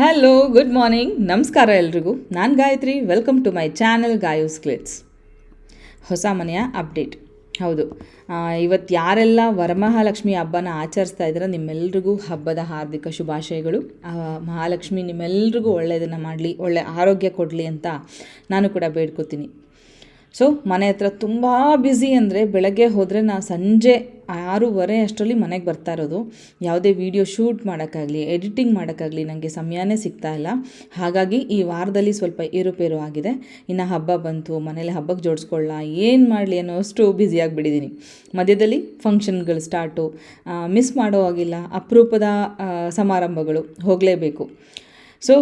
Hello good morning ನಮಸ್ಕಾರ ಎಲ್ರಿಗೂ. ನಾನು Gayathri. Welcome to my channel Gayu's clicks ಹೊಸ ಮನೆಯ ಅಪ್ಡೇಟ್ ಹೌದು. ಇವತ್ತು ಯಾರೆಲ್ಲ ವರಮಹಾಲಕ್ಷ್ಮಿ ಹಬ್ಬನ ಆಚರಿಸ್ತಾ ಇದ್ದೀರ ನಿಮ್ಮೆಲ್ರಿಗೂ ಹಬ್ಬದ ಹಾರ್ದಿಕ ಶುಭಾಶಯಗಳು. ಮಹಾಲಕ್ಷ್ಮಿ ನಿಮ್ಮೆಲ್ರಿಗೂ ಒಳ್ಳೆಯದನ್ನು ಮಾಡಲಿ, ಒಳ್ಳೆ ಆರೋಗ್ಯ ಕೊಡಲಿ ಅಂತ ನಾನು ಕೂಡ ಬೇಡ್ಕೋತೀನಿ. ಸೊ ಮನೆ ಹತ್ರ ತುಂಬ ಬ್ಯುಸಿ ಅಂದರೆ ಬೆಳಗ್ಗೆ ಹೋದರೆ ನಾ ಸಂಜೆ ಆರೂವರೆ ಅಷ್ಟರಲ್ಲಿ ಮನೆಗೆ ಬರ್ತಾ ಇರೋದು. ಯಾವುದೇ ವಿಡಿಯೋ ಶೂಟ್ ಮಾಡೋಕ್ಕಾಗಲಿ ಎಡಿಟಿಂಗ್ ಮಾಡೋಕ್ಕಾಗಲಿ ನನಗೆ ಸಮಯನೇ ಸಿಗ್ತಾ ಇಲ್ಲ. ಹಾಗಾಗಿ ಈ ವಾರದಲ್ಲಿ ಸ್ವಲ್ಪ ಏರುಪೇರು ಆಗಿದೆ. ಇನ್ನು ಹಬ್ಬ ಬಂತು, ಮನೇಲಿ ಹಬ್ಬಕ್ಕೆ ಜೋಡಿಸ್ಕೊಳ್ಳ, ಏನು ಮಾಡಲಿ ಅನ್ನೋ ಅಷ್ಟು ಬ್ಯುಸಿಯಾಗಿಬಿಟ್ಟಿದ್ದೀನಿ ಮಧ್ಯದಲ್ಲಿ ಫಂಕ್ಷನ್ಗಳು ಸ್ಟಾರ್ಟು ಮಿಸ್ ಮಾಡೋ ಆಗಿಲ್ಲ ಅಪರೂಪದ ಸಮಾರಂಭಗಳು ಹೋಗಲೇಬೇಕು. ಸೊ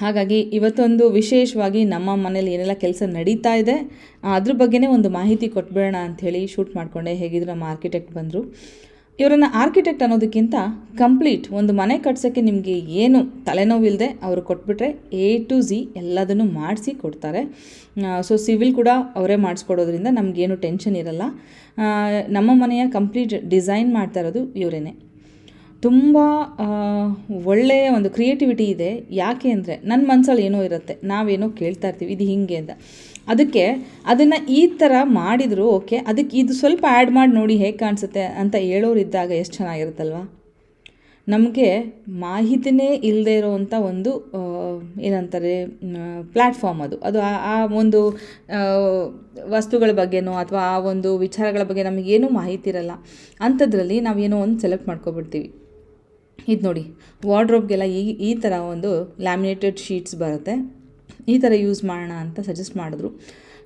ಹಾಗಾಗಿ ಇವತ್ತೊಂದು ವಿಶೇಷವಾಗಿ ನಮ್ಮ ಮನೇಲಿ ಏನೆಲ್ಲ ಕೆಲಸ ನಡೀತಾ ಇದೆ ಅದ್ರ ಬಗ್ಗೆನೇ ಒಂದು ಮಾಹಿತಿ ಕೊಟ್ಬಿಡೋಣ ಅಂಥೇಳಿ ಶೂಟ್ ಮಾಡಿಕೊಂಡೆ ಹೇಗಿದ್ರು ನಮ್ಮ ಆರ್ಕಿಟೆಕ್ಟ್ ಬಂದರು. ಇವರನ್ನು ಆರ್ಕಿಟೆಕ್ಟ್ ಅನ್ನೋದಕ್ಕಿಂತ ಕಂಪ್ಲೀಟ್ ಒಂದು ಮನೆ ಕಟ್ಸೋಕ್ಕೆ ನಿಮಗೆ ಏನು ತಲೆನೋವಿಲ್ಲದೆ ಅವರು ಕೊಟ್ಬಿಟ್ರೆ ಎ ಟು ಝಿ ಎಲ್ಲದನ್ನು ಮಾಡಿಸಿ ಕೊಡ್ತಾರೆ. ಸೊ ಸಿವಿಲ್ ಕೂಡ ಅವರೇ ಮಾಡಿಸ್ಕೊಡೋದ್ರಿಂದ ನಮಗೇನು ಟೆನ್ಷನ್ ಇರಲ್ಲ. ನಮ್ಮ ಮನೆಯ ಕಂಪ್ಲೀಟ್ ಡಿಸೈನ್ ಮಾಡ್ತಾ ಇರೋದು ಇವರೇನೆ. ತುಂಬ ಒಳ್ಳೆಯ ಒಂದು ಕ್ರಿಯೇಟಿವಿಟಿ ಇದೆ. ಯಾಕೆ ಅಂದರೆ ನನ್ನ ಮನಸ್ಸಲ್ಲಿ ಏನೋ ಇರುತ್ತೆ. ನಾವೇನೋ ಕೇಳ್ತಾ ಇರ್ತೀವಿ. ಇದು ಹಿಂಗೆ ಅಂತ. ಅದಕ್ಕೆ ಅದನ್ನು ಈ ಥರ ಮಾಡಿದರೂ ಓಕೆ. ಅದಕ್ಕೆ ಇದು ಸ್ವಲ್ಪ ಆ್ಯಡ್ ಮಾಡಿ ನೋಡಿ ಹೇಗೆ ಕಾಣಿಸುತ್ತೆ ಅಂತ ಹೇಳೋರು ಇದ್ದಾಗ ಎಷ್ಟು ಚೆನ್ನಾಗಿರುತ್ತಲ್ವ? ನಮಗೆ ಮಾಹಿತಿನೇ ಇಲ್ಲದೆ ಇರೋವಂಥ ಒಂದು ಏನಂತಾರೆ ಪ್ಲ್ಯಾಟ್ಫಾರ್ಮ್ ಅದು. ಅದು ಆ- ಒಂದು ವಸ್ತುಗಳ ಬಗ್ಗೆನೋ ಅಥವಾ ಆ ಒಂದು ವಿಚಾರಗಳ ಬಗ್ಗೆ ನಮಗೇನೂ ಮಾಹಿತಿ ಇರಲ್ಲ. ಅಂಥದ್ರಲ್ಲಿ ನಾವೇನೋ ಒಂದು ಸೆಲೆಕ್ಟ್ ಮಾಡ್ಕೊಬಿಡ್ತೀವಿ. ಇದು ನೋಡಿ ವಾರ್ಡ್ರೋಬ್ಗೆಲ್ಲ ಈ ಈ ಥರ ಒಂದು ಲ್ಯಾಮಿನೇಟೆಡ್ ಶೀಟ್ಸ್ ಬರುತ್ತೆ. ಈ ಥರ ಯೂಸ್ ಮಾಡೋಣ ಅಂತ ಸಜೆಸ್ಟ್ ಮಾಡಿದ್ರು.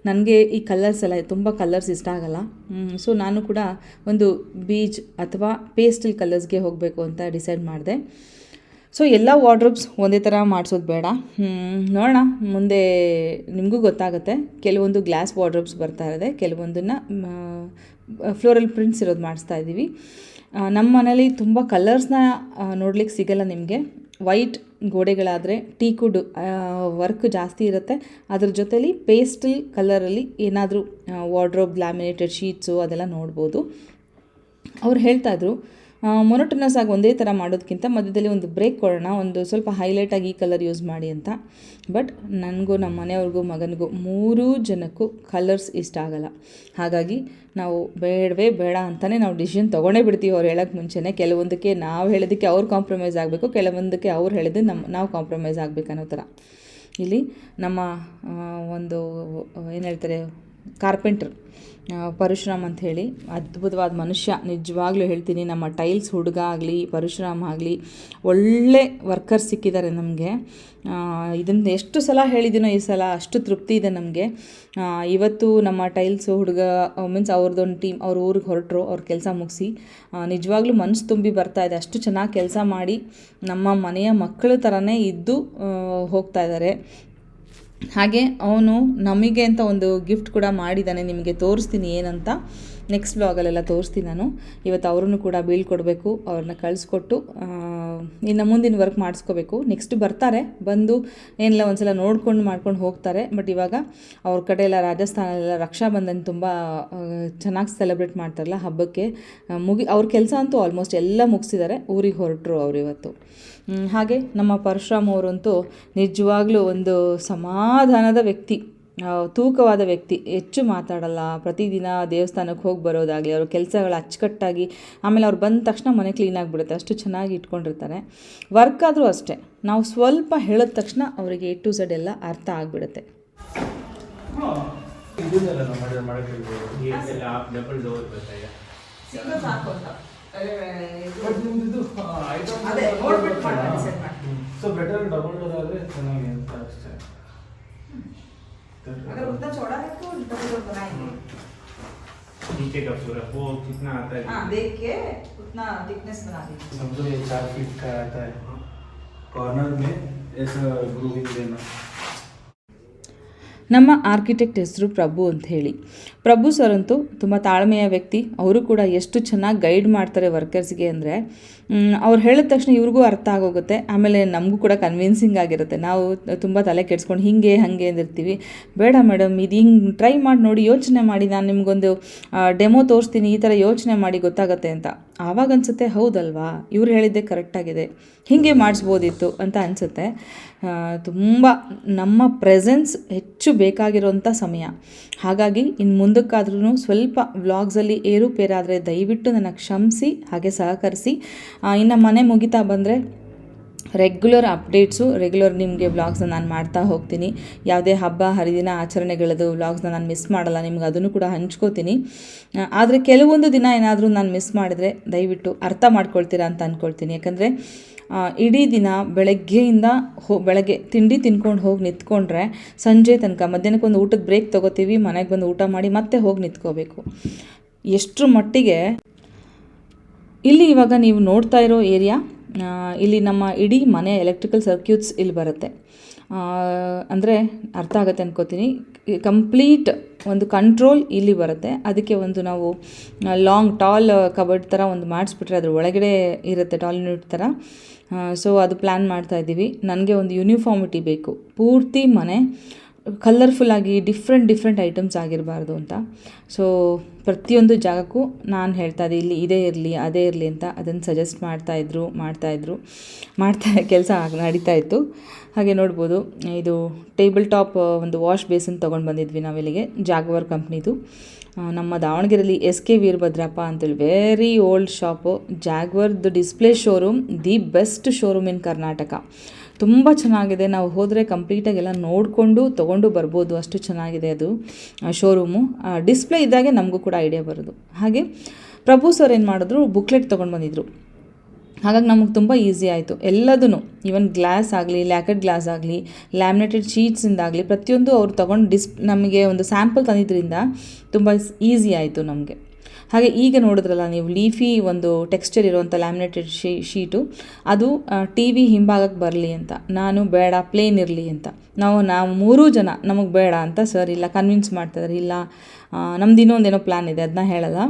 ನನಗೆ ಈ ಕಲರ್ಸ್ ಎಲ್ಲ, ತುಂಬ ಕಲರ್ಸ್ ಇಷ್ಟ ಆಗಲ್ಲ. ಸೊ ನಾನು ಕೂಡ ಒಂದು ಬೀಚ್ ಅಥವಾ ಪೇಸ್ಟಲ್ ಕಲರ್ಸ್ಗೆ ಹೋಗಬೇಕು ಅಂತ ಡಿಸೈಡ್ ಮಾಡಿದೆ. ಸೊ ಎಲ್ಲ ವಾರ್ಡ್ರೋಬ್ಸ್ ಒಂದೇ ಥರ ಮಾಡಿಸೋದು ಬೇಡ. ನೋಡೋಣ, ಮುಂದೆ ನಿಮಗೂ ಗೊತ್ತಾಗುತ್ತೆ. ಕೆಲವೊಂದು ಗ್ಲಾಸ್ ವಾರ್ಡ್ರೋಬ್ಸ್ ಬರ್ತಾ ಇದೆ ಕೆಲವೊಂದನ್ನು ಫ್ಲೋರಲ್ ಪ್ರಿಂಟ್ಸ್ ಇರೋದು ಮಾಡಿಸ್ತಾ ಇದ್ದೀವಿ. ನಮ್ಮ ಮನೇಲಿ ತುಂಬ ಕಲರ್ಸ್ನ ನೋಡ್ಲಿಕ್ಕೆ ಸಿಗಲ್ಲ ನಿಮಗೆ. ವೈಟ್ ಗೋಡೆಗಳಾದರೆ ಟೀಕುಡ್ ವರ್ಕ್ ಜಾಸ್ತಿ ಇರುತ್ತೆ. ಅದ್ರ ಜೊತೇಲಿ ಪೇಸ್ಟಲ್ ಕಲರಲ್ಲಿ ಏನಾದರೂ ವಾರ್ಡ್ರೋಬ್ ಲ್ಯಾಮಿನೇಟೆಡ್ ಶೀಟ್ಸು ಅದೆಲ್ಲ ನೋಡ್ಬೋದು. ಅವ್ರು ಹೇಳ್ತಾ ಇದ್ರು ಮೊನೋಟನಸ್ ಆಗಿ ಒಂದೇ ಥರ ಮಾಡೋದಕ್ಕಿಂತ ಮಧ್ಯದಲ್ಲಿ ಒಂದು ಬ್ರೇಕ್ ಕೊಡೋಣ, ಒಂದು ಸ್ವಲ್ಪ ಹೈಲೈಟಾಗಿ ಈ ಕಲರ್ ಯೂಸ್ ಮಾಡಿ ಅಂತ. ಬಟ್ ನನಗೂ ನಮ್ಮ ಮನೆಯವ್ರಿಗೂ ಮಗನಿಗೂ ಮೂರೂ ಜನಕ್ಕೂ ಕಲರ್ಸ್ ಇಷ್ಟ ಆಗಲ್ಲ. ಹಾಗಾಗಿ ನಾವು ಬೇಡವೇ ಬೇಡ ಅಂತಲೇ ನಾವು ಡಿಸಿಷನ್ ತೊಗೊಂಡೇ ಬಿಡ್ತೀವಿ ಅವ್ರು ಹೇಳೋಕ್ಕೆ ಮುಂಚೆನೇ. ಕೆಲವೊಂದಕ್ಕೆ ನಾವು ಹೇಳೋದಕ್ಕೆ ಅವ್ರು ಕಾಂಪ್ರಮೈಸ್ ಆಗಬೇಕು, ಕೆಲವೊಂದಕ್ಕೆ ಅವ್ರು ಹೇಳಿದ್ರೆ ನಮ್ಮ ನಾವು ಕಾಂಪ್ರಮೈಸ್ ಆಗಬೇಕು ಅನ್ನೋ ಥರ ಇಲ್ಲಿ ನಮ್ಮ ಒಂದು, ಏನು ಹೇಳ್ತಾರೆ ಕಾರ್ಪೆಂಟ್ರ್ ಪರಶುರಾಮ್ ಅಂತ ಹೇಳಿ. ಅದ್ಭುತವಾದ ಮನುಷ್ಯ. ನಿಜವಾಗ್ಲೂ ಹೇಳ್ತೀನಿ, ನಮ್ಮ ಟೈಲ್ಸ್ ಹುಡುಗ ಆಗಲಿ, ಪರಶುರಾಮ್ ಆಗಲಿ, ಒಳ್ಳೆ ವರ್ಕರ್ ಸಿಕ್ಕಿದ್ದಾರೆ ನಮಗೆ. ಇದನ್ನು ಎಷ್ಟು ಸಲ ಹೇಳಿದ್ದೀನೋ ಈ ಸಲ ಅಷ್ಟು ತೃಪ್ತಿ ಇದೆ ನಮಗೆ. ಇವತ್ತು ನಮ್ಮ ಟೈಲ್ಸ್ ಹುಡುಗ, ಮೀನ್ಸ್ ಅವ್ರದ್ದೊಂದು ಟೀಮ್, ಅವ್ರ ಊರಿಗೆ ಹೊರಟರು, ಅವ್ರ ಕೆಲಸ ಮುಗಿಸಿ. ನಿಜವಾಗ್ಲೂ ಮನಸ್ಸು ತುಂಬಿ ಬರ್ತಾ ಇದೆ. ಅಷ್ಟು ಚೆನ್ನಾಗಿ ಕೆಲಸ ಮಾಡಿ ನಮ್ಮ ಮನೆಯ ಮಕ್ಕಳ ಥರನೇ ಇದ್ದು ಹೋಗ್ತಾ ಇದ್ದಾರೆ ಹಾಗೆ ಅವನು ನಮಗೆ ಅಂತ ಒಂದು ಗಿಫ್ಟ್ ಕೂಡ ಮಾಡಿದ್ದಾನೆ ನಿಮಗೆ ತೋರಿಸ್ತೀನಿ ಏನಂತ. ನೆಕ್ಸ್ಟ್ ಬ್ಲಾಗಲ್ಲೆಲ್ಲ ತೋರಿಸ್ತೀನಿ ನಾನು. ಇವತ್ತು ಅವ್ರನ್ನು ಕೂಡ ಬೀಳ್ಕೊಡ್ಬೇಕು ಅವ್ರನ್ನ ಕಳಿಸ್ಕೊಟ್ಟು ಇನ್ನು ಮುಂದಿನ ವರ್ಕ್ ಮಾಡಿಸ್ಕೋಬೇಕು. ನೆಕ್ಸ್ಟ್ ಬರ್ತಾರೆ, ಬಂದು ಏನೆಲ್ಲ ಒಂದು ಸಲ ನೋಡ್ಕೊಂಡು ಮಾಡ್ಕೊಂಡು ಹೋಗ್ತಾರೆ. ಬಟ್ ಇವಾಗ ಅವ್ರ ಕಡೆ ಎಲ್ಲ ರಕ್ಷಾ ರಕ್ಷಾಬಂಧನ್ ತುಂಬ ಚೆನ್ನಾಗಿ ಸೆಲೆಬ್ರೇಟ್ ಮಾಡ್ತಾರಲ್ಲ ಹಬ್ಬಕ್ಕೆ. ಮುಗಿ, ಅವ್ರ ಕೆಲಸ ಅಂತೂ ಆಲ್ಮೋಸ್ಟ್ ಎಲ್ಲ ಮುಗಿಸಿದ್ದಾರೆ. ಊರಿಗೆ ಹೊರಟರು ಅವರು ಇವತ್ತು. ಹಾಗೆ ನಮ್ಮ ಪರಶುರಾಮ್ ಅವರಂತೂ ನಿಜವಾಗ್ಲೂ ಒಂದು ಸಮಾಧಾನದ ವ್ಯಕ್ತಿ. ತೂಕವಾದ ವ್ಯಕ್ತಿ ಹೆಚ್ಚು ಮಾತಾಡಲ್ಲ ಪ್ರತಿದಿನ ದೇವಸ್ಥಾನಕ್ಕೆ ಹೋಗಿ ಬರೋದಾಗಲಿ ಅವ್ರ ಕೆಲಸಗಳು ಅಚ್ಚುಕಟ್ಟಾಗಿ ಆಮೇಲೆ ಅವ್ರು ಬಂದ ತಕ್ಷಣ ಮನೆ ಕ್ಲೀನ್ ಆಗಿಬಿಡುತ್ತೆ ಅಷ್ಟು ಚೆನ್ನಾಗಿ ಇಟ್ಕೊಂಡಿರ್ತಾರೆ ವರ್ಕ್ ಆದರೂ ಅಷ್ಟೇ ನಾವು ಸ್ವಲ್ಪ ಹೇಳಿದ ತಕ್ಷಣ ಅವರಿಗೆ ಎ ಟು ಝಡ್ ಎಲ್ಲ ಅರ್ಥ ಆಗಿಬಿಡುತ್ತೆ ಸೊ ಹೇಳ್ಬೋದು. ಡಬಲ್ ಡೋರ್ ಆದರೆ ಚೆನ್ನಾಗಿ ಅಂತ ನಿಮ್ದು अगर उतना चौड़ा है तो डबल डबल बनाएँगे। हम्म। नीचे का पूरा वो कितना आता है? हाँ देख के उतना थिकनेस बना दीजिए समझो ये चार फीट का आता है। कॉर्नर में ऐसा ग्रूविंग देना। ನಮ್ಮ ಆರ್ಕಿಟೆಕ್ಟ್ ಹೆಸರು ಪ್ರಭು ಅಂತ ಹೇಳಿ. ಪ್ರಭು ಸರ್ ಅಂತೂ ತುಂಬ ತಾಳ್ಮೆಯ ವ್ಯಕ್ತಿ. ಅವರು ಕೂಡ ಎಷ್ಟು ಚೆನ್ನಾಗಿ ಗೈಡ್ ಮಾಡ್ತಾರೆ ವರ್ಕರ್ಸ್ಗೆ ಅಂದರೆ ಅವ್ರು ಹೇಳಿದ ತಕ್ಷಣ ಇವ್ರಿಗೂ ಅರ್ಥ ಆಗೋಗುತ್ತೆ. ಆಮೇಲೆ ನಮಗೂ ಕೂಡ ಕನ್ವಿನ್ಸಿಂಗ್ ಆಗಿರುತ್ತೆ. ನಾವು ತುಂಬ ತಲೆ ಕೆಡ್ಸ್ಕೊಂಡು ಹಿಂಗೆ, ಹಾಗೆ ಅಂದಿರ್ತೀವಿ ಬೇಡ ಮೇಡಮ್, ಇದು ಹಿಂಗೆ ಟ್ರೈ ಮಾಡಿ ನೋಡಿ ಯೋಚನೆ ಮಾಡಿ. ನಾನು ನಿಮಗೊಂದು ಡೆಮೋ ತೋರಿಸ್ತೀನಿ, ಈ ಥರ ಯೋಚನೆ ಮಾಡಿ ಗೊತ್ತಾಗುತ್ತೆ ಅಂತ. ಆವಾಗ ಅನಿಸುತ್ತೆ, ಹೌದಲ್ವಾ? ಇವ್ರು ಹೇಳಿದ್ದೆ ಕರೆಕ್ಟಾಗಿದೆ ಹೀಗೆ ಮಾಡಿಸ್ಬೋದಿತ್ತು ಅಂತ ಅನಿಸುತ್ತೆ. ತುಂಬ ನಮ್ಮ ಪ್ರೆಸೆನ್ಸ್ ಹೆಚ್ಚು ಬೇಕಾಗಿರೋಂಥ ಸಮಯ. ಹಾಗಾಗಿ ಇನ್ನು ಮುಂದಕ್ಕಾದ್ರೂ ಸ್ವಲ್ಪ ವ್ಲಾಗ್ಸಲ್ಲಿ ಏರುಪೇರಾದರೆ ದಯವಿಟ್ಟು ನನ್ನ ಕ್ಷಮಿಸಿ, ಹಾಗೆ ಸಹಕರಿಸಿ. ಇನ್ನು ಮನೆ ಮುಗಿತಾ ಬಂದರೆ ರೆಗ್ಯುಲರ್ ಅಪ್ಡೇಟ್ಸು ರೆಗ್ಯುಲರ್ ನಿಮಗೆ ವ್ಲಾಗ್ಸ್ನ ನಾನು ಮಾಡ್ತಾ ಹೋಗ್ತೀನಿ. ಯಾವುದೇ ಹಬ್ಬ, ಹರಿದಿನ ಆಚರಣೆಗಳದ್ದು ವ್ಲಾಗ್ಸ್ನ ನಾನು ಮಿಸ್ ಮಾಡಲ್ಲ, ನಿಮ್ಗೆ ಅದನ್ನು ಕೂಡ ಹಂಚ್ಕೋತೀನಿ. ಆದರೆ ಕೆಲವೊಂದು ದಿನ ಏನಾದರೂ ನಾನು ಮಿಸ್ ಮಾಡಿದರೆ ದಯವಿಟ್ಟು ಅರ್ಥ ಮಾಡ್ಕೊಳ್ತೀರಾ ಅಂತ ಅಂದ್ಕೊಳ್ತೀನಿ ಯಾಕಂದರೆ ಇಡೀ ದಿನ ಬೆಳಗ್ಗೆಯಿಂದ ಹೋ, ಬೆಳಗ್ಗೆ ತಿಂಡಿ ತಿನ್ಕೊಂಡು ಹೋಗಿ ನಿಂತ್ಕೊಂಡ್ರೆ ಸಂಜೆ ತನಕ ಮಧ್ಯಾಹ್ನಕ್ಕೆ ಒಂದು ಊಟದ ಬ್ರೇಕ್ ತೊಗೋತೀವಿ, ಮನೆಗೆ ಬಂದು ಊಟ ಮಾಡಿ ಮತ್ತೆ ಹೋಗಿ ನಿಂತ್ಕೋಬೇಕು. ಎಷ್ಟರ ಮಟ್ಟಿಗೆ, ಇಲ್ಲಿ ಇವಾಗ ನೀವು ನೋಡ್ತಾ ಇರೋ ಏರಿಯಾ ಇಲ್ಲಿ ನಮ್ಮ ಇಡೀ ಮನೆ ಎಲೆಕ್ಟ್ರಿಕಲ್ ಸರ್ಕ್ಯೂಟ್ಸ್ ಇಲ್ಲಿ ಬರುತ್ತೆ. ಅಂದರೆ ಅರ್ಥ ಆಗುತ್ತೆ ಅನ್ಕೋತೀನಿ. ಕಂಪ್ಲೀಟ್ ಒಂದು ಕಂಟ್ರೋಲ್ ಇಲ್ಲಿ ಬರುತ್ತೆ. ಅದಕ್ಕೆ ಒಂದು ನಾವು ಲಾಂಗ್ ಟಾಲ್ ಕಬರ್ಡ್ ಥರ ಒಂದು ಮಾಡಿಸ್ಬಿಟ್ರೆ ಅದ್ರ ಒಳಗಡೆ ಇರುತ್ತೆ ಟಾಲ್ ಯೂನಿಟ್ ಥರ ಸೊ ಅದು ಪ್ಲ್ಯಾನ್ ಮಾಡ್ತಾ ಇದ್ದೀವಿ. ನನಗೆ ಒಂದು ಯೂನಿಫಾರ್ಮಿಟಿ ಬೇಕು. ಪೂರ್ತಿ ಮನೆ ಕಲರ್ಫುಲ್ಲಾಗಿ ಡಿಫ್ರೆಂಟ್ ಡಿಫ್ರೆಂಟ್ ಐಟಮ್ಸ್ ಆಗಿರಬಾರ್ದು ಅಂತ. ಸೊ ಪ್ರತಿಯೊಂದು ಜಾಗಕ್ಕೂ ನಾನು ಹೇಳ್ತಾ ಇದ್ದೆ, ಇಲ್ಲಿ ಇದೇ ಇರಲಿ, ಅದೇ ಇರಲಿ ಅಂತ ಅದನ್ನು ಸಜೆಸ್ಟ್ ಮಾಡ್ತಾಯಿದ್ರು ಮಾಡ್ತಾಯಿದ್ರು ಮಾಡ್ತಾ ಕೆಲಸ ನಡೀತಾ ಇತ್ತು. ಹಾಗೆ ನೋಡ್ಬೋದು, ಇದು ಟೇಬಲ್ ಟಾಪ್ ಒಂದು ವಾಶ್ ಬೇಸನ್ ತೊಗೊಂಡು ಬಂದಿದ್ವಿ ನಾವಿಲ್ಲಿಗೆ ಜಾಗ್ವರ್ ಕಂಪ್ನಿದು ನಮ್ಮ ದಾವಣಗೆರೆಯಲ್ಲಿ ಎಸ್ ಕೆ ವೀರಭದ್ರಪ್ಪ ಅಂತೇಳಿ very old shop ಜಾಗ್ವರ್ದು display showroom the best showroom in Karnataka ತುಂಬ ಚೆನ್ನಾಗಿದೆ. ನಾವು ಹೋದರೆ ಕಂಪ್ಲೀಟಾಗಿ ಎಲ್ಲ ನೋಡಿಕೊಂಡು ತೊಗೊಂಡು ಬರ್ಬೋದು. ಅಷ್ಟು ಚೆನ್ನಾಗಿದೆ ಅದು ಶೋರೂಮು ಡಿಸ್ಪ್ಲೇ ಇದ್ದಾಗೆ ನಮಗೂ ಕೂಡ ಐಡಿಯಾ ಬರೋದು. ಹಾಗೆ ಪ್ರಭು ಸರ್ ಏನು ಮಾಡಿದ್ರು ಬುಕ್ಲೆಟ್ ತೊಗೊಂಡು ಬಂದಿದ್ರು. ಹಾಗಾಗಿ ನಮಗೆ ತುಂಬ ಈಸಿ ಆಯಿತು. ಎಲ್ಲದೂ ಈವನ್ ಗ್ಲಾಸ್ ಆಗಲಿ ಲ್ಯಾಕೆಟ್ ಗ್ಲಾಸ್ ಆಗಲಿ ಲ್ಯಾಮಿನೇಟೆಡ್ ಶೀಟ್ಸಿಂದಾಗಲಿ ಪ್ರತಿಯೊಂದು ಅವ್ರು ತೊಗೊಂಡು ಡಿಸ್ ನಮಗೆ ಒಂದು ಸ್ಯಾಂಪಲ್ ತಂದಿದ್ದರಿಂದ ತುಂಬ ಈಸಿ ಆಯಿತು ನಮಗೆ. ಹಾಗೆ ಈಗ ನೋಡಿದ್ರಲ್ಲ ನೀವು ಲೀಫಿ ಒಂದು ಟೆಕ್ಸ್ಚರ್ ಇರುವಂಥ ಲ್ಯಾಮಿನೇಟೆಡ್ ಶೀ, ಶೀಟು, ಅದು ಟಿ ವಿ ಹಿಂಭಾಗಕ್ಕೆ ಬರಲಿ ಅಂತ. ನಾನು ಬೇಡ ಪ್ಲೇನ್ ಇರಲಿ ಅಂತ. ನಾವು ನಾವು ಮೂರೂ ಜನ, ನಮಗೆ ಬೇಡ ಅಂತ ಸರ್ ಇಲ್ಲ ಕನ್ವಿನ್ಸ್ ಮಾಡ್ತಿದ್ದಾರೆ ಇಲ್ಲ ನಮ್ದು ಇನ್ನೊಂದೇನೋ ಪ್ಲ್ಯಾನ್ ಇದೆ ಅದನ್ನ ಹೇಳಲ್ಲ.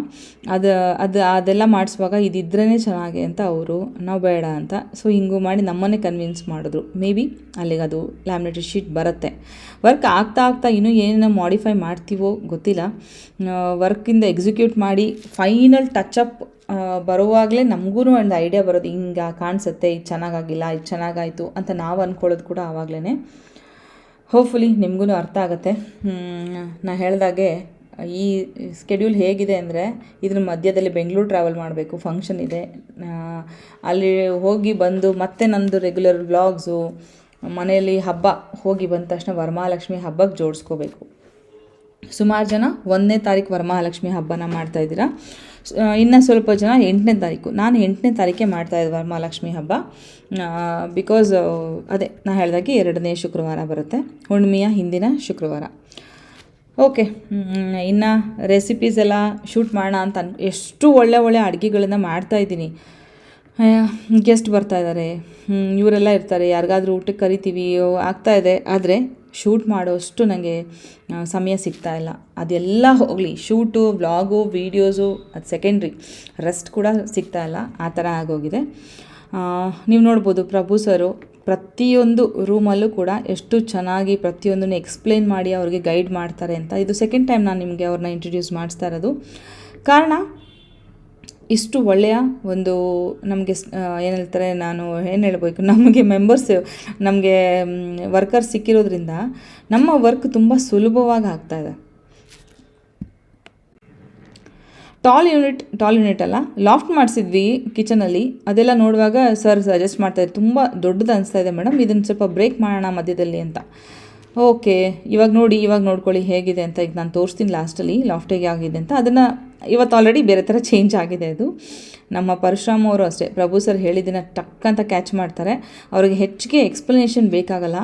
ಅದು ಅದು, ಅದೆಲ್ಲ ಮಾಡಿಸುವಾಗ ಇದಿದ್ರೇ ಚೆನ್ನಾಗಿ ಅಂತ ಅವರು, ನಾವು ಬೇಡ ಅಂತ. ಸೊ ಹಿಂಗೂ ಮಾಡಿ ನಮ್ಮನ್ನೇ ಕನ್ವಿನ್ಸ್ ಮಾಡಿದ್ರು. ಮೇ ಬಿ ಅಲ್ಲಿಗೆ ಅದು ಲ್ಯಾಮಿನೇಟೆಡ್ ಶೀಟ್ ಬರುತ್ತೆ. ವರ್ಕ್ ಆಗ್ತಾ ಆಗ್ತಾ ಇನ್ನೂ ಏನೇನೋ ಮಾಡಿಫೈ ಮಾಡ್ತೀವೋ ಗೊತ್ತಿಲ್ಲ. ವರ್ಕಿಂದ ಎಕ್ಸಿಕ್ಯೂಟ್ ಮಾಡಿ ಫೈನಲ್ ಟಚಪ್ ಬರುವಾಗಲೇ ನಮಗೂ ಒಂದು ಐಡಿಯಾ ಬರೋದು, ಹಿಂಗೆ ಕಾಣಿಸುತ್ತೆ, ಇದು ಚೆನ್ನಾಗಾಗಿಲ್ಲ, ಇದು ಚೆನ್ನಾಗಾಯಿತು ಅಂತ ನಾವು ಅಂದ್ಕೊಳ್ಳೋದು ಕೂಡ ಆವಾಗಲೇ ಹೋಪ್ಫುಲಿ ನಿಮಗೂ ಅರ್ಥ ಆಗುತ್ತೆ. ನಾನು ಹೇಳ್ದಾಗೆ, ಈ ಸ್ಕೆಡ್ಯೂಲ್ ಹೇಗಿದೆ ಅಂದರೆ, ಇದ್ರ ಮಧ್ಯದಲ್ಲಿ ಬೆಂಗಳೂರು ಟ್ರಾವೆಲ್ ಮಾಡಬೇಕು ಫಂಕ್ಷನ್ ಇದೆ. ಅಲ್ಲಿ ಹೋಗಿ ಬಂದು ಮತ್ತೆ ನಂದು ರೆಗ್ಯುಲರ್ ವ್ಲಾಗ್ಸು ಮನೆಯಲ್ಲಿ ಹಬ್ಬ, ಹೋಗಿ ಬಂದ ತಕ್ಷಣ ವರಮಹಾಲಕ್ಷ್ಮಿ ಹಬ್ಬಕ್ಕೆ ಜೋಡಿಸ್ಕೋಬೇಕು. ಸುಮಾರು ಜನ ಒಂದನೇ ತಾರೀಕು ವರಮಹಾಲಕ್ಷ್ಮಿ ಹಬ್ಬನ ಮಾಡ್ತಾ ಇದ್ದೀರಾ. ಇನ್ನು ಸ್ವಲ್ಪ ಜನ ಎಂಟನೇ ತಾರೀಕು. ನಾನು ಎಂಟನೇ ತಾರೀಕೆ ಮಾಡ್ತಾಯಿದ್ದೆ ವರಮಹಾಲಕ್ಷ್ಮಿ ಹಬ್ಬ. ಬಿಕಾಸ್ ಅದೇ, ನಾ ಹೇಳಿದಾಗೆ ಎರಡನೇ ಶುಕ್ರವಾರ ಬರುತ್ತೆ. ಹುಣ್ಣಿಮೆಯ ಹಿಂದಿನ ಶುಕ್ರವಾರ. ಓಕೆ ಇನ್ನು ರೆಸಿಪೀಸ್ ಎಲ್ಲ ಶೂಟ್ ಮಾಡೋಣ ಅಂತ ಅನ್, ಎಷ್ಟು ಒಳ್ಳೆ ಒಳ್ಳೆ ಅಡುಗೆಗಳನ್ನ ಮಾಡ್ತಾಯಿದ್ದೀನಿ ಗೆಸ್ಟ್ ಬರ್ತಾ ಇದ್ದಾರೆ ಇವರೆಲ್ಲ ಇರ್ತಾರೆ. ಯಾರಿಗಾದ್ರೂ ಊಟಕ್ಕೆ ಕರಿತೀವಿ ಆಗ್ತಾಯಿದೆ ಆದರೆ ಶೂಟ್ ಮಾಡೋಷ್ಟು ನನಗೆ ಸಮಯ ಸಿಗ್ತಾ ಇಲ್ಲ. ಅದೆಲ್ಲ ಹೋಗಲಿ. ಶೂಟು, ವ್ಲಾಗು, ವೀಡಿಯೋಸು, ಅದು ಸೆಕೆಂಡ್ರಿ. ರೆಸ್ಟ್ ಕೂಡ ಸಿಗ್ತಾ ಇಲ್ಲ. ಆ ಥರ ಆಗೋಗಿದೆ. ನೀವು ನೋಡ್ಬೋದು ಪ್ರಭು ಸರು ಪ್ರತಿಯೊಂದು ರೂಮಲ್ಲೂ ಕೂಡ ಎಷ್ಟು ಚೆನ್ನಾಗಿ ಪ್ರತಿಯೊಂದನ್ನು ಎಕ್ಸ್ಪ್ಲೇನ್ ಮಾಡಿ ಅವ್ರಿಗೆ ಗೈಡ್ ಮಾಡ್ತಾರೆ ಅಂತ. ಇದು ಸೆಕೆಂಡ್ ಟೈಮ್ ನಾನು ನಿಮಗೆ ಅವ್ರನ್ನ ಇಂಟ್ರೊಡ್ಯೂಸ್ ಮಾಡಿಸ್ತಾ ಇರೋದು. ಕಾರಣ ಇಷ್ಟು ಒಳ್ಳೆಯ ಒಂದು ನಮಗೆ ಏನು ಹೇಳ್ತಾರೆ, ನಾನು ಏನು ಹೇಳ್ಬೇಕು, ನಮಗೆ ಮೆಂಬರ್ಸ್ ನಮಗೆ ವರ್ಕರ್ಸ್ ಸಿಕ್ಕಿರೋದ್ರಿಂದ ನಮ್ಮ ವರ್ಕ್ ತುಂಬ ಸುಲಭವಾಗಿ ಆಗ್ತಾಯಿದೆ ಟಾಲ್ ಯೂನಿಟ್ ಟಾಲ್ ಯೂನಿಟ್ ಅಲ್ಲ ಲಾಫ್ಟ್ ಮಾಡಿಸಿದ್ವಿ ಕಿಚನಲ್ಲಿ ಅದೆಲ್ಲ ನೋಡುವಾಗ ಸರ್ ಸಜೆಸ್ಟ್ ಮಾಡ್ತಾಯಿದ್ರು ತುಂಬ ದೊಡ್ಡದು ಅನಿಸ್ತಾ ಇದೆ ಮೇಡಮ್ ಇದನ್ನು ಸ್ವಲ್ಪ ಬ್ರೇಕ್ ಮಾಡೋಣ ಮಧ್ಯದಲ್ಲಿ ಅಂತ. ಓಕೆ, ಇವಾಗ ನೋಡಿ, ಇವಾಗ ನೋಡ್ಕೊಳ್ಳಿ ಹೇಗಿದೆ ಅಂತ. ಈಗ ನಾನು ತೋರಿಸ್ತೀನಿ ಲಾಸ್ಟಲ್ಲಿ ಲಾಫ್ಟಿಗೆ ಆಗಿದೆ ಅಂತ. ಅದನ್ನು ಇವತ್ತು ಆಲ್ರೆಡಿ ಬೇರೆ ಥರ ಚೇಂಜ್ ಆಗಿದೆ ಅದು. ನಮ್ಮ ಪರಶುರಾಮ್ ಅವರು ಅಷ್ಟೇ, ಪ್ರಭು ಸರ್ ಹೇಳಿದ್ದನ್ನು ಟಕ್ ಅಂತ ಕ್ಯಾಚ್ ಮಾಡ್ತಾರೆ. ಅವ್ರಿಗೆ ಹೆಚ್ಚಿಗೆ ಎಕ್ಸ್ಪ್ಲನೇಷನ್ ಬೇಕಾಗಲ್ಲ.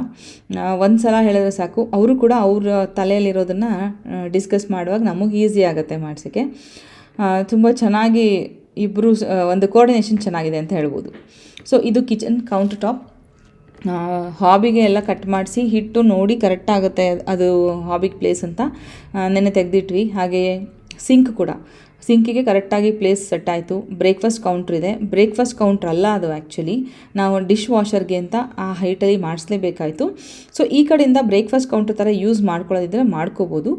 ಒಂದು ಸಲ ಹೇಳಿದ್ರೆ ಸಾಕು. ಅವರು ಕೂಡ ಅವ್ರ ತಲೆಯಲ್ಲಿರೋದನ್ನು ಡಿಸ್ಕಸ್ ಮಾಡುವಾಗ ನಮಗೆ ಈಸಿ ಆಗುತ್ತೆ ಮಾಡಿಸೋಕ್ಕೆ. ತುಂಬ ಚೆನ್ನಾಗಿ ಇಬ್ಬರು ಒಂದು ಕೋಆರ್ಡಿನೇಷನ್ ಚೆನ್ನಾಗಿದೆ ಅಂತ ಹೇಳ್ಬೋದು. ಸೊ ಇದು ಕಿಚನ್ ಕೌಂಟರ್ ಟಾಪ್ ಹಾಬಿಗೆ ಎಲ್ಲ ಕಟ್ ಮಾಡಿಸಿ ಹಿಟ್ಟು ನೋಡಿ ಕರೆಕ್ಟ್ ಆಗುತ್ತೆ ಅದು ಹಾಬಿಗೆ ಪ್ಲೇಸ್ ಅಂತ. ನೆನ್ನೆ ತೆಗೆದಿಟ್ವಿ. ಹಾಗೆಯೇ ಸಿಂಕ್ ಕೂಡ. ಸಿಂಕಿಗೆ ಕರೆಕ್ಟಾಗಿ ಪ್ಲೇಸ್ ಸೆಟ್ ಆಯಿತು. ಬ್ರೇಕ್ಫಾಸ್ಟ್ ಕೌಂಟ್ರ್ ಇದೆ. ಬ್ರೇಕ್ಫಾಸ್ಟ್ ಕೌಂಟ್ರ್ ಅಲ್ಲ ಅದು ಆ್ಯಕ್ಚುಲಿ ನಾವು ಡಿಶ್ ವಾಷರ್ಗೆ ಅಂತ ಆ ಹೈಟಲ್ಲಿ ಮಾಡಿಸ್ಲೇಬೇಕಾಯಿತು. ಸೊ ಈ ಕಡೆಯಿಂದ ಬ್ರೇಕ್ಫಾಸ್ಟ್ ಕೌಂಟ್ರ್ ಥರ ಯೂಸ್ ಮಾಡ್ಕೊಳ್ಳೋದಿದ್ರೆ ಮಾಡ್ಕೋಬೋದು.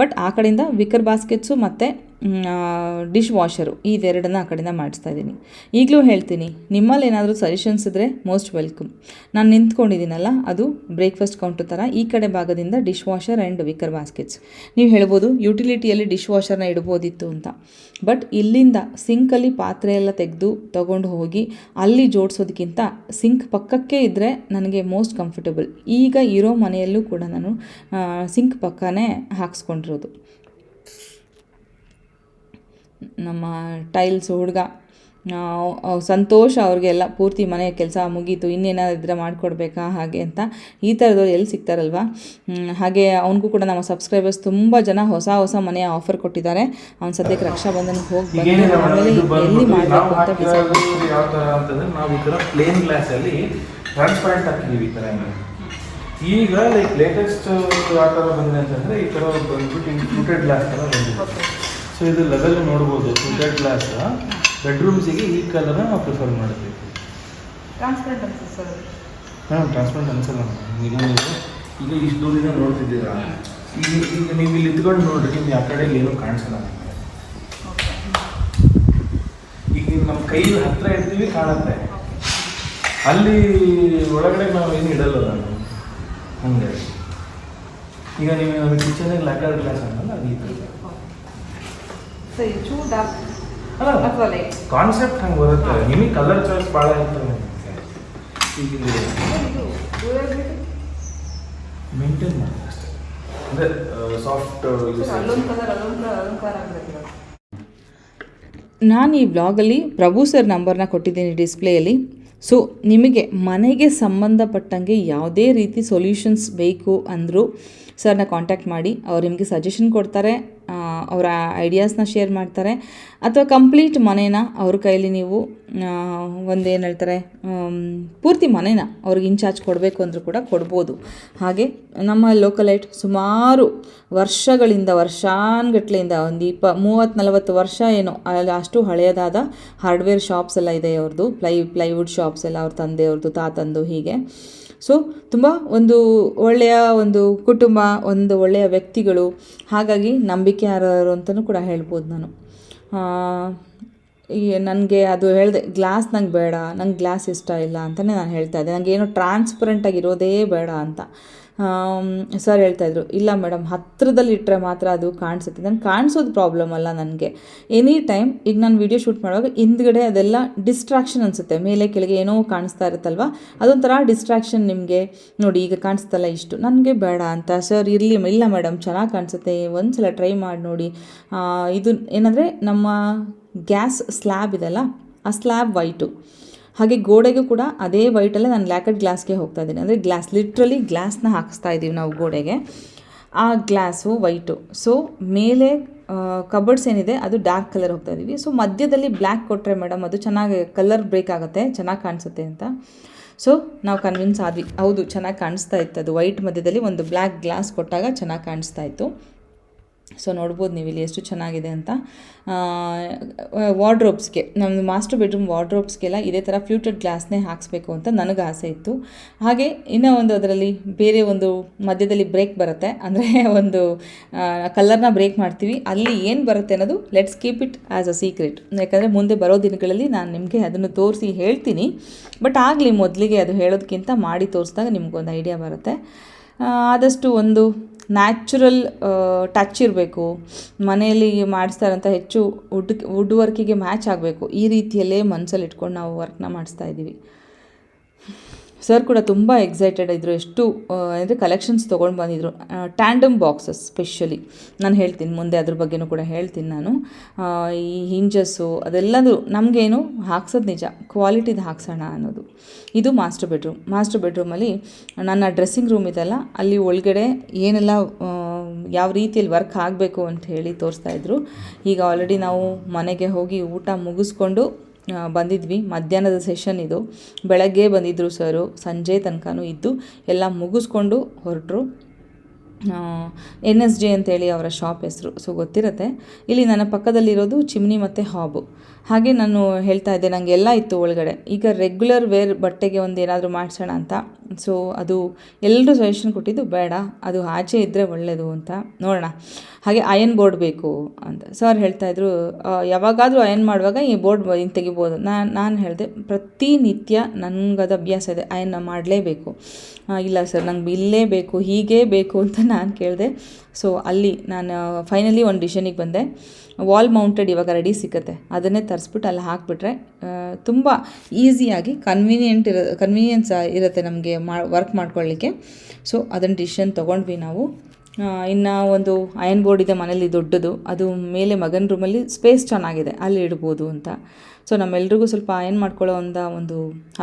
ಬಟ್ ಆ ಕಡೆಯಿಂದ ವಿಕರ್ ಬಾಸ್ಕೆಟ್ಸು ಮತ್ತು ಡಿಶ್ ವಾಷರು ಇದೆರಡನ್ನ ಆ ಕಡೆಯಿಂದ ಮಾಡಿಸ್ತಾ ಇದ್ದೀನಿ. ಈಗಲೂ ಹೇಳ್ತೀನಿ, ನಿಮ್ಮಲ್ಲಿ ಏನಾದರೂ ಸಜೆಷನ್ಸ್ ಇದ್ದರೆ ಮೋಸ್ಟ್ ವೆಲ್ಕಮ್ ನಾನು ನಿಂತ್ಕೊಂಡಿದ್ದೀನಲ್ಲ, ಅದು ಬ್ರೇಕ್ಫಾಸ್ಟ್ ಕೌಂಟರ್ ಥರ ಈ ಕಡೆ ಭಾಗದಿಂದ dish washer and wicker baskets ನೀವು ಹೇಳ್ಬೋದು ಯುಟಿಲಿಟಿಯಲ್ಲಿ ಡಿಶ್ ವಾಷರ್ನ ಇಡ್ಬೋದಿತ್ತು ಅಂತ. ಬಟ್ ಇಲ್ಲಿಂದ ಸಿಂಕಲ್ಲಿ ಪಾತ್ರೆ ಎಲ್ಲ ತೆಗೆದು ತೊಗೊಂಡು ಹೋಗಿ ಅಲ್ಲಿ ಜೋಡಿಸೋದಕ್ಕಿಂತ ಸಿಂಕ್ ಪಕ್ಕಕ್ಕೆ ಇದ್ದರೆ ನನಗೆ ಮೋಸ್ಟ್ ಕಂಫರ್ಟಬಲ್ ಈಗ ಇರೋ ಮನೆಯಲ್ಲೂ ಕೂಡ ನಾನು ಸಿಂಕ್ ಪಕ್ಕನೇ ಹಾಕ್ಸ್ಕೊಂಡಿರೋದು. ನಮ್ಮ ಟೈಲ್ಸ್ ಹುಡುಗ. ಸಂತೋಷ ಅವ್ರಿಗೆಲ್ಲ ಪೂರ್ತಿ ಮನೆ ಕೆಲಸ ಮುಗೀತು ಇನ್ನೇನಾದ್ರು ಇದ್ರೆ ಮಾಡಿಕೊಡ್ಬೇಕಾ ಹಾಗೆ ಅಂತ ಈ ಥರದವ್ರು ಎಲ್ಲಿ ಸಿಗ್ತಾರಲ್ವ? ಹಾಗೆ ಅವನಿಗೂ ಕೂಡ ನಮ್ಮ ಸಬ್ಸ್ಕ್ರೈಬರ್ಸ್ ತುಂಬ ಜನ ಹೊಸ ಹೊಸ ಮನೆಯ ಆಫರ್ ಕೊಟ್ಟಿದ್ದಾರೆ. ಅವ್ನು ಸದ್ಯಕ್ಕೆ ರಕ್ಷಾಬಂಧನಕ್ಕೆ ಹೋಗಿ ಬಂದು ಆಮೇಲೆ ಎಲ್ಲಿ ಮಾಡಬೇಕು ಅಂತ ಡಿಸೈಡ್ ಯಾವ ಥರ ಅಂತಂದ್ರೆ ನಾವು ಈ ಥರ ಪ್ಲೇನ್ ಗ್ಲಾಸಲ್ಲಿ ಟ್ರಾನ್ಸ್ಪರೆಂಟ್ ಹಾಕಿದ್ದೀವಿ ಈ ಥರ ಹಿಂಗೆ. ಈಗ ಲೈಕ್ ಲೇಟೆಸ್ಟ್ ಯಾವ ಥರ ಬಂದಿದೆ ಅಂತಂದರೆ ಈ ಥರ ಬಂದ್ಬಿಟ್ಟು ಫ್ಲೂಟೆಡ್ ಗ್ಲಾಸ್ ಥರ ಬಂದಿದೆ. ಸೊ ಇದು ಲೆವೆಲ್ ನೋಡ್ಬೋದು ಫ್ಲೂಟೆಡ್ ಗ್ಲಾಸ್ ಬೆಡ್ರೂಮ್ಸಿಗೆ ಈ ಕಲರ್ ನಾವು ಪ್ರಿಫರ್ ಮಾಡ್ತೀವಿ. ಟ್ರಾನ್ಸ್ಪರೆಂಟ್ ಅನ್ಸುತ್ತೆ ಸರ್ ಹಾಂ ಟ್ರಾನ್ಸ್ಪರೆಂಟ್ ಅನ್ಸಲ್ಲ. ಈಗ ನೀವು ಈಗ ಇಷ್ಟು ದೂರದಿಂದ ನೋಡ್ತಿದ್ದೀರಾ? ಈಗ ಈಗ ನೀವು ಇಲ್ಲಿ ಇದ್ಕೊಂಡು ನೋಡ್ರಿ ನಿಮ್ಗೆ ಆ ಕಡೆ ಏನೂ ಕಾಣಿಸಲ್ಲ ನಿಮಗೆ ಈಗ ನಮ್ಮ ಕೈ ಹತ್ರ ಇರ್ತೀವಿ ಕಾಣುತ್ತೆ. ಅಲ್ಲಿ ಒಳಗಡೆ ನಾವು ಏನು ಇಡಲ್ಲ ನಾನು ಹಂಗೆ ಈಗ ನೀವು ಕಿಚನ್ ಕಿಚನಲ್ಲಿ ಲ್ಯಾಕರ್ ಗ್ಲಾಸ್ ಅನ್ನಲ್ಲ ಅದು ಈ ಥರ ಸೊ ಇದು ಚೂ ಡಾರ್ಕ್ ಅಲ್ಲ ಅಥವಾ ಲೈಟ್ ಕಾನ್ಸೆಪ್ಟ್ ಹಂಗೆ ಬರುತ್ತೆ. ನಿಮಗೆ ಕಲರ್ ಚಾಯ್ಸ್ ಭಾಳ ಇರ್ತದೆ ನಿಮಗೆ ಈಗ ಇದು ಮೇಂಟೈನ್ ಮಾಡಿ ಅಷ್ಟೇ. ಅಂದರೆ ಸಾಫ್ಟ್ ಅಲ್ಲೊಂದು ಕಲರ್ ಅಲ್ಲೊಂದು ಕಲರ್ ಅಲ್ಲೊಂದು ಕಲರ್ ಆಗಬೇಕಿಲ್ಲ ನಾನು ಈ ಬ್ಲಾಗಲ್ಲಿ ಪ್ರಭು ಸರ್ ನಂಬರ್ನ ಕೊಟ್ಟಿದ್ದೀನಿ ಡಿಸ್ಪ್ಲೇಯಲ್ಲಿ. ಸೊ ನಿಮಗೆ ಮನೆಗೆ ಸಂಬಂಧಪಟ್ಟಂಗೆ ಯಾವುದೇ ರೀತಿ ಸೊಲ್ಯೂಷನ್ಸ್ ಬೇಕು ಅಂದರೂ ಸರ್ನ ಕಾಂಟ್ಯಾಕ್ಟ್ ಮಾಡಿ, ಅವ್ರು ನಿಮಗೆ ಸಜೆಷನ್ ಕೊಡ್ತಾರೆ ಅವರ ಐಡಿಯಾಸ್ನ ಶೇರ್ ಮಾಡ್ತಾರೆ. ಅಥವಾ ಕಂಪ್ಲೀಟ್ ಮನೇನ ಅವ್ರ ಕೈಯಲ್ಲಿ ನೀವು ಒಂದೇನು ಹೇಳ್ತಾರೆ ಪೂರ್ತಿ ಮನೇನ ಅವ್ರಿಗೆ ಇನ್ಚಾರ್ಜ್ ಕೊಡಬೇಕು ಅಂದರೂ ಕೂಡ ಕೊಡ್ಬೋದು. ಹಾಗೆ ನಮ್ಮ ಲೋಕಲೈಟ್ ಸುಮಾರು ವರ್ಷಗಳಿಂದ, ವರ್ಷಾನ್ಗಟ್ಲೆಯಿಂದ ಒಂದು ಇಪ್ಪ, ಮೂವತ್ತು ನಲವತ್ತು ವರ್ಷ ಏನೋ, ಅಲ್ಲಿ ಅಷ್ಟು ಹಳೆಯದಾದ ಹಾರ್ಡ್ವೇರ್ ಶಾಪ್ಸ್ ಎಲ್ಲ ಇದೆ ಅವ್ರದ್ದು ಪ್ಲೈ ಪ್ಲೈವುಡ್ ಶಾಪ್ಸ್ ಎಲ್ಲ ಅವ್ರ ತಂದೆಯವ್ರದ್ದು ತಾತಂದು ಹೀಗೆ. ಸೊ ತುಂಬ ಒಂದು ಒಳ್ಳೆಯ ಒಂದು ಕುಟುಂಬ, ಒಂದು ಒಳ್ಳೆಯ ವ್ಯಕ್ತಿಗಳು. ಹಾಗಾಗಿ ನಂಬಿಕೆ ಅರ್ಹರು ಅಂತಲೂ ಕೂಡ ಹೇಳ್ಬೋದು ನಾನು. ನನಗೆ ಅದು ಹೇಳಿದೆ, ಗ್ಲಾಸ್ ನಂಗೆ ಬೇಡ, ನಂಗೆ ಗ್ಲಾಸ್ ಇಷ್ಟ ಇಲ್ಲ ಅಂತಲೇ ನಾನು ಹೇಳ್ತಾ ಇದ್ದೆ. ನನಗೇನು ಟ್ರಾನ್ಸ್ಪರೆಂಟಾಗಿ ಟ್ರಾನ್ಸ್ಪರೆಂಟಾಗಿರೋದೇ ಬೇಡ ಅಂತ. ಸರ್ ಹೇಳ್ತಾಯಿದ್ರು ಇಲ್ಲ ಮೇಡಮ್ ಹತ್ತಿರದಲ್ಲಿ ಇಟ್ಟರೆ ಮಾತ್ರ ಅದು ಕಾಣಿಸುತ್ತೆ. ನಾನು ಕಾಣಿಸೋದು ಪ್ರಾಬ್ಲಮ್ ಅಲ್ಲ ನನಗೆ. ಎನಿ ಟೈಮ್ ಈಗ ನಾನು ವಿಡಿಯೋ ಶೂಟ್ ಮಾಡುವಾಗ ಹಿಂದ್ಗಡೆ ಅದೆಲ್ಲ ಡಿಸ್ಟ್ರಾಕ್ಷನ್ ಅನಿಸುತ್ತೆ. ಮೇಲೆ ಕೆಳಗೆ ಏನೋ ಕಾಣಿಸ್ತಾ ಇರುತ್ತಲ್ವ? ಅದೊಂಥರ ಡಿಸ್ಟ್ರಾಕ್ಷನ್ ನಿಮಗೆ. ನೋಡಿ, ಈಗ ಕಾಣಿಸ್ತಲ್ಲ ಇಷ್ಟು. ನನಗೆ ಬೇಡ ಅಂತ. ಸರ್, ಇರಲಿ ಇಲ್ಲ ಮೇಡಮ್, ಚೆನ್ನಾಗಿ ಕಾಣಿಸುತ್ತೆ. ಒಂದು ಸಲ ಟ್ರೈ ಮಾಡಿ ನೋಡಿ. ಇದು ಏನಂದರೆ ನಮ್ಮ ಗ್ಯಾಸ್ ಸ್ಲ್ಯಾಬ್ ಇದೆಲ್ಲ, ಆ ಸ್ಲ್ಯಾಬ್ ವೈಟು. ಹಾಗೆ ಗೋಡೆಗೂ ಕೂಡ ಅದೇ ವೈಟಲ್ಲೇ ನಾನು ಲ್ಯಾಕಡ್ ಗ್ಲಾಸ್ಗೆ ಹೋಗ್ತಾ ಇದ್ದೀನಿ. ಅಂದರೆ ಗ್ಲಾಸ್ ಲಿಟ್ರಲಿ ಗ್ಲಾಸ್ನ ಹಾಕಿಸ್ತಾ ಇದ್ದೀವಿ ನಾವು ಗೋಡೆಗೆ. ಆ ಗ್ಲಾಸು ವೈಟು ಸೊ ಮೇಲೆ ಕಬರ್ಡ್ಸ್ ಏನಿದೆ, ಅದು ಡಾರ್ಕ್ ಕಲರ್ ಹೋಗ್ತಾ ಇದ್ದೀವಿ. ಸೊ ಮಧ್ಯದಲ್ಲಿ ಬ್ಲ್ಯಾಕ್ ಕೊಟ್ಟರೆ ಮೇಡಮ್ ಅದು ಚೆನ್ನಾಗಿ ಕಲರ್ ಬ್ರೇಕ್ ಆಗುತ್ತೆ, ಚೆನ್ನಾಗಿ ಕಾಣಿಸುತ್ತೆ ಅಂತ. ಸೊ ನಾವು ಕನ್ವಿನ್ಸ್ ಆದ್ವಿ. ಹೌದು, ಚೆನ್ನಾಗಿ ಕಾಣಿಸ್ತಾ ಇತ್ತು ಅದು. ವೈಟ್ ಮಧ್ಯದಲ್ಲಿ ಒಂದು ಬ್ಲ್ಯಾಕ್ ಗ್ಲಾಸ್ ಕೊಟ್ಟಾಗ ಚೆನ್ನಾಗಿ ಕಾಣಿಸ್ತಾ ಇತ್ತು. ಸೊ ನೋಡ್ಬೋದು ನೀವು ಇಲ್ಲಿ ಎಷ್ಟು ಚೆನ್ನಾಗಿದೆ ಅಂತ. ವಾರ್ಡ್ರೋಬ್ಸ್ಗೆ ನಮ್ಮದು ಮಾಸ್ಟರ್ ಬೆಡ್ರೂಮ್ ವಾರ್ಡ್ರೋಬ್ಸ್ಗೆಲ್ಲ ಇದೇ ಥರ ಫ್ಲೂಟೆಡ್ ಗ್ಲಾಸ್ನೇ ಹಾಕಿಸ್ಬೇಕು ಅಂತ ನನಗೆ ಆಸೆ ಇತ್ತು. ಹಾಗೆ ಇನ್ನೂ ಒಂದು ಅದರಲ್ಲಿ ಬೇರೆ ಒಂದು ಮಧ್ಯದಲ್ಲಿ ಬ್ರೇಕ್ ಬರುತ್ತೆ, ಅಂದರೆ ಒಂದು ಕಲರ್ನ ಬ್ರೇಕ್ ಮಾಡ್ತೀವಿ. ಅಲ್ಲಿ ಏನು ಬರುತ್ತೆ ಅನ್ನೋದು let's keep it as a secret. ಯಾಕಂದರೆ ಮುಂದೆ ಬರೋ ದಿನಗಳಲ್ಲಿ ನಾನು ನಿಮಗೆ ಅದನ್ನು ತೋರಿಸಿ ಹೇಳ್ತೀನಿ. ಬಟ್ ಆಗಲಿ ಮೊದಲಿಗೆ ಅದು ಹೇಳೋದಕ್ಕಿಂತ ಮಾಡಿ ತೋರಿಸಿದಾಗ ನಿಮಗೊಂದು ಐಡಿಯಾ ಬರುತ್ತೆ. ಆದಷ್ಟು ಒಂದು ನ್ಯಾಚುರಲ್ ಟಚ್ ಇರಬೇಕು. ಮನೆಯಲ್ಲಿ ಮಾಡಿಸ್ತಾ ಇರೋಂಥ ಹೆಚ್ಚು ವುಡ್ ವುಡ್ ವರ್ಕಿಗೆ ಮ್ಯಾಚ್ ಆಗಬೇಕು. ಈ ರೀತಿಯಲ್ಲೇ ಮನಸ್ಸಲ್ಲಿ ಇಟ್ಕೊಂಡು ನಾವು ವರ್ಕ್ನ ಮಾಡಿಸ್ತಾ ಇದ್ದೀವಿ. ಸರ್ ಕೂಡ ತುಂಬ ಎಕ್ಸೈಟೆಡ್ ಇದ್ದರು ಎಷ್ಟು ಅಂದರೆ ಕಲೆಕ್ಷನ್ಸ್ ತೊಗೊಂಡು ಬಂದಿದ್ರು. ಟ್ಯಾಂಡಮ್ ಬಾಕ್ಸಸ್ ಸ್ಪೆಷಲಿ ನಾನು ಹೇಳ್ತೀನಿ, ಮುಂದೆ ಅದ್ರ ಬಗ್ಗೆನೂ ಕೂಡ ಹೇಳ್ತೀನಿ ನಾನು. ಈ ಹಿಂಜಸ್ಸು ಅದೆಲ್ಲದೂ ನಮಗೇನು ಹಾಕ್ಸೋದು ನಿಜ ಕ್ವಾಲಿಟಿದು ಹಾಕ್ಸೋಣ ಅನ್ನೋದು. ಇದು ಮಾಸ್ಟರ್ ಬೆಡ್ರೂಮ್ ಮಾಸ್ಟರ್ ಬೆಡ್ರೂಮಲ್ಲಿ ನನ್ನ ಡ್ರೆಸ್ಸಿಂಗ್ ರೂಮ್ ಇದೆಲ್ಲ, ಅಲ್ಲಿ ಒಳಗಡೆ ಏನೆಲ್ಲ ಯಾವ ರೀತಿಯಲ್ಲಿ ವರ್ಕ್ ಆಗಬೇಕು ಅಂತ ಹೇಳಿ ತೋರಿಸ್ತಾ ಇದ್ರು. ಈಗ ಆಲ್ರೆಡಿ ನಾವು ಮನೆಗೆ ಹೋಗಿ ಊಟ ಮುಗಿಸ್ಕೊಂಡು ಬಂದಿದ್ವಿ. ಮಧ್ಯಾಹ್ನದ ಸೆಷನ್ ಇದು. ಬೆಳಗ್ಗೆ ಬಂದಿದ್ದರು ಸರು ಸಂಜೆ ತನಕನೂ ಇದ್ದು ಎಲ್ಲ ಮುಗಿಸ್ಕೊಂಡು ಹೊರಟರು. ಎನ್ ಎಸ್ ಜೆ ಅಂತೇಳಿ ಅವರ ಶಾಪ್ ಹೆಸರು, ಸೊ ಗೊತ್ತಿರುತ್ತೆ. ಇಲ್ಲಿ ನನ್ನ ಪಕ್ಕದಲ್ಲಿರೋದು ಚಿಮ್ನಿ ಮತ್ತು ಹಾಬು. ಹಾಗೆ ನಾನು ಹೇಳ್ತಾ ಇದ್ದೆ ನನಗೆ ಎಲ್ಲ ಇತ್ತು ಒಳಗಡೆ. ಈಗ ರೆಗ್ಯುಲರ್ ವೇರ್ ಬಟ್ಟೆಗೆ ಒಂದು ಏನಾದರೂ ಮಾಡಿಸೋಣ ಅಂತ. ಸೊ ಅದು ಎಲ್ಲರೂ ಸಜೆಷನ್ ಕೊಟ್ಟಿದ್ದು, ಬೇಡ, ಅದು ಆಚೆ ಇದ್ದರೆ ಒಳ್ಳೆಯದು ಅಂತ. ನೋಡೋಣ. ಹಾಗೆ ಅಯನ್ ಬೋರ್ಡ್ ಬೇಕು ಅಂತ. ಸರ್ ಹೇಳ್ತಾಯಿದ್ರು ಯಾವಾಗಾದರೂ ಅಯನ್ ಮಾಡುವಾಗ ಈ ಬೋರ್ಡ್ ಇನ್ನು ತೆಗಿಬೋದು. ನಾನು ನಾನು ಹೇಳಿದೆ, ಪ್ರತಿನಿತ್ಯ ನನಗದು ಅಭ್ಯಾಸ ಇದೆ ಅಯನ್ನ ಮಾಡಲೇಬೇಕು. ಇಲ್ಲ ಸರ್ ನಂಗೆ ಇಲ್ಲೇ ಬೇಕು, ಹೀಗೇ ಬೇಕು ಅಂತ ನಾನು ಕೇಳಿದೆ. ಸೊ ಅಲ್ಲಿ ನಾನು ಫೈನಲಿ ಒಂದು ಡಿಶನಿಗೆ ಬಂದೆ. ವಾಲ್ ಮೌಂಟೆಡ್ ಇವಾಗ ರೆಡಿ ಸಿಗುತ್ತೆ ಅದನ್ನೇ ತರಿಸ್ಬಿಟ್ಟು ಅಲ್ಲಿ ಹಾಕಿಬಿಟ್ರೆ ತುಂಬ ಈಸಿಯಾಗಿ ಕನ್ವೀನಿಯೆಂಟ್ ಇರೋ ಕನ್ವೀನಿಯನ್ಸ್ ಇರುತ್ತೆ ನಮಗೆ ಮಾ ವರ್ಕ್ ಮಾಡ್ಕೊಳ್ಳಿಕ್ಕೆ ಸೊ ಅದನ್ನು ಡಿಶನ್ ತೊಗೊಂಡ್ವಿ ನಾವು. ಇನ್ನು ಒಂದು ಅಯನ್ ಬೋರ್ಡ್ ಇದೆ ಮನೇಲಿ ದೊಡ್ಡದು. ಅದು ಮೇಲೆ ಮಗನ ರೂಮಲ್ಲಿ ಸ್ಪೇಸ್ ಚೆನ್ನಾಗಿದೆ. ಅಲ್ಲಿ ಇಡ್ಬೋದು ಅಂತ. ಸೊ ನಮ್ಮೆಲ್ರಿಗೂ ಸ್ವಲ್ಪ ಅಯನ್ ಮಾಡ್ಕೊಳ್ಳೋ ಅಂತ ಒಂದು